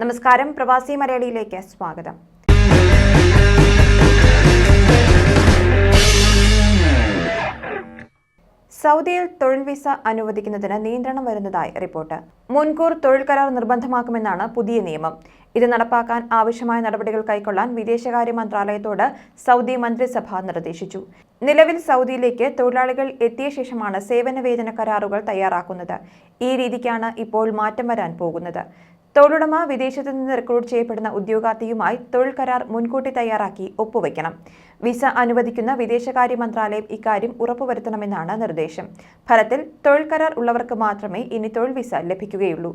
നമസ്കാരം. പ്രവാസി മലയാളിയിലേക്ക് സ്വാഗതം. സൗദിയിൽ തൊഴിൽ വിസ അനുവദിക്കുന്നതിന് നിയന്ത്രണം വരുന്നതായി റിപ്പോർട്ട്. മുൻകൂർ തൊഴിൽ കരാർ നിർബന്ധമാക്കുമെന്നാണ് പുതിയ നിയമം. ഇത് നടപ്പാക്കാൻ ആവശ്യമായ നടപടികൾ കൈക്കൊള്ളാൻ വിദേശകാര്യ മന്ത്രാലയത്തോട് സൗദി മന്ത്രിസഭ നിർദ്ദേശിച്ചു. നിലവിൽ സൗദിയിലേക്ക് തൊഴിലാളികൾ എത്തിയ ശേഷമാണ് സേവന വേതന കരാറുകൾ തയ്യാറാക്കുന്നത്. ഈ രീതിക്കാണ് ഇപ്പോൾ മാറ്റം വരാൻ പോകുന്നത്. തൊഴിലുടമ വിദേശത്ത് നിന്ന് റിക്രൂട്ട് ചെയ്യപ്പെടുന്ന ഉദ്യോഗാർത്ഥിയുമായി തൊഴിൽ കരാർ മുൻകൂട്ടി തയ്യാറാക്കി ഒപ്പുവയ്ക്കണം. വിസ അനുവദിക്കുന്ന വിദേശകാര്യ മന്ത്രാലയം ഇക്കാര്യം ഉറപ്പുവരുത്തണമെന്നാണ് നിർദ്ദേശം. ഫലത്തിൽ തൊഴിൽ കരാർ ഉള്ളവർക്ക് മാത്രമേ ഇനി തൊഴിൽ വിസ ലഭിക്കുകയുള്ളൂ.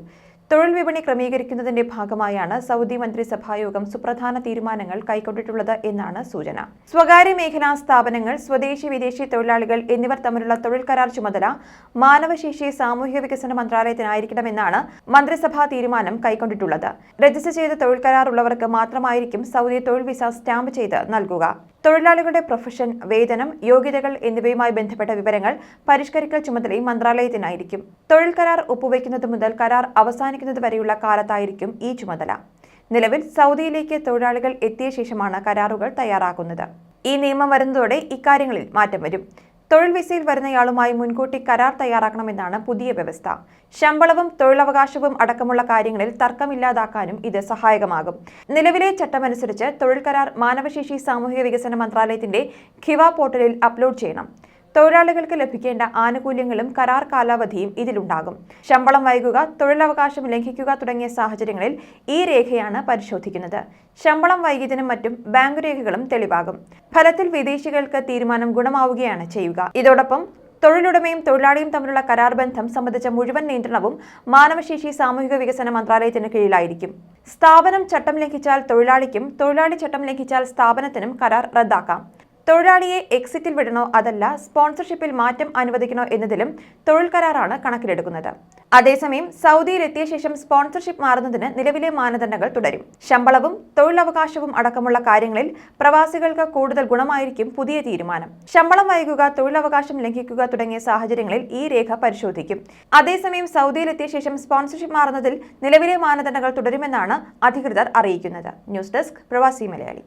തൊഴിൽ വിപണി ക്രമീകരിക്കുന്നതിന്റെ ഭാഗമായാണ് സൗദി മന്ത്രിസഭായോഗം സുപ്രധാന തീരുമാനങ്ങൾ കൈക്കൊണ്ടിട്ടുള്ളത് എന്നാണ് സൂചന. സ്വകാര്യ മേഖലാ സ്ഥാപനങ്ങൾ സ്വദേശി വിദേശി തൊഴിലാളികൾ എന്നിവർ തമ്മിലുള്ള തൊഴിൽ കരാർ ചുമതല മാനവശേഷി സാമൂഹിക വികസന മന്ത്രാലയത്തിനായിരിക്കണമെന്നാണ് മന്ത്രിസഭാ തീരുമാനം കൈക്കൊണ്ടിട്ടുള്ളത്. രജിസ്റ്റർ ചെയ്ത തൊഴിൽ കരാർ ഉള്ളവർക്ക് മാത്രമായിരിക്കും സൗദി തൊഴിൽ വിസ സ്റ്റാമ്പ് ചെയ്ത് നൽകുക. തൊഴിലാളികളുടെ പ്രൊഫഷൻ വേതനം യോഗ്യതകൾ എന്നിവയുമായി ബന്ധപ്പെട്ട വിവരങ്ങൾ പരിഷ്കരിക്കൽ ചുമതലയും മന്ത്രാലയത്തിനായിരിക്കും. തൊഴിൽ കരാർ ഒപ്പുവയ്ക്കുന്നത് മുതൽ കരാർ അവസാനിക്കുന്നത് വരെയുള്ള കാലത്തായിരിക്കും ഈ ചുമതല. നിലവിൽ സൗദിയിലേക്ക് തൊഴിലാളികൾ എത്തിയ ശേഷമാണ് കരാറുകൾ തയ്യാറാക്കുന്നത്. ഈ നിയമം വരുന്നതോടെ ഇക്കാര്യങ്ങളിൽ മാറ്റം വരും. തൊഴിൽ വിസയിൽ വരുന്നയാളുമായി മുൻകൂട്ടി കരാർ തയ്യാറാക്കണമെന്നാണ് പുതിയ വ്യവസ്ഥ. ശമ്പളവും തൊഴിലവകാശവും അടക്കമുള്ള കാര്യങ്ങളിൽ തർക്കമില്ലാതാക്കാനും ഇത് സഹായകമാകും. നിലവിലെ ചട്ടമനുസരിച്ച് തൊഴിൽ കരാർ മാനവശേഷി സാമൂഹിക വികസന മന്ത്രാലയത്തിന്റെ ഖിവ പോർട്ടലിൽ അപ്ലോഡ് ചെയ്യണം. തൊഴിലാളികൾക്ക് ലഭിക്കേണ്ട ആനുകൂല്യങ്ങളും കരാർ കാലാവധിയും ഇതിലുണ്ടാകും. ശമ്പളം വൈകുക തൊഴിലവകാശം ലംഘിക്കുക തുടങ്ങിയ സാഹചര്യങ്ങളിൽ ഈ രേഖയാണ് പരിശോധിക്കുന്നത്. ശമ്പളം വൈകിയതിനും മറ്റും ബാങ്ക് രേഖകളും തെളിവാകും. ഫലത്തിൽ വിദേശികൾക്ക് തീരുമാനം ഗുണമാവുകയാണ് ചെയ്യുക. ഇതോടൊപ്പം തൊഴിലുടമയും തൊഴിലാളിയും തമ്മിലുള്ള കരാർ ബന്ധം സംബന്ധിച്ച മുഴുവൻ നിയന്ത്രണവും മാനവശേഷി സാമൂഹിക വികസന മന്ത്രാലയത്തിന് കീഴിലായിരിക്കും. സ്ഥാപനം ചട്ടം ലംഘിച്ചാൽ തൊഴിലാളിക്കും തൊഴിലാളി ചട്ടം ലംഘിച്ചാൽ സ്ഥാപനത്തിനും കരാർ റദ്ദാക്കാം. തൊഴിലാളിയെ എക്സിറ്റിൽ വിടണോ അതല്ല സ്പോൺസർഷിപ്പിൽ മാറ്റം അനുവദിക്കണോ എന്നതിലും തൊഴിൽ കരാറാണ് കണക്കിലെടുക്കുന്നത്. അതേസമയം സൗദിയിൽ എത്തിയ ശേഷം സ്പോൺസർഷിപ്പ് മാറുന്നതിന് നിലവിലെ മാനദണ്ഡങ്ങൾ തുടരും. ശമ്പളവും തൊഴിലവകാശവും അടക്കമുള്ള കാര്യങ്ങളിൽ പ്രവാസികൾക്ക് കൂടുതൽ ഗുണമായിരിക്കും പുതിയ തീരുമാനം. ശമ്പളം വൈകുക തൊഴിലവകാശം ലംഘിക്കുക തുടങ്ങിയ സാഹചര്യങ്ങളിൽ ഈ രേഖ പരിശോധിക്കും. അതേസമയം സൗദിയിൽ എത്തിയ ശേഷം സ്പോൺസർഷിപ്പ് മാറുന്നതിൽ നിലവിലെ മാനദണ്ഡങ്ങൾ തുടരുമെന്നാണ് അധികൃതർ അറിയിക്കുന്നത്. ന്യൂസ് ഡെസ്ക് പ്രവാസി മലയാളി.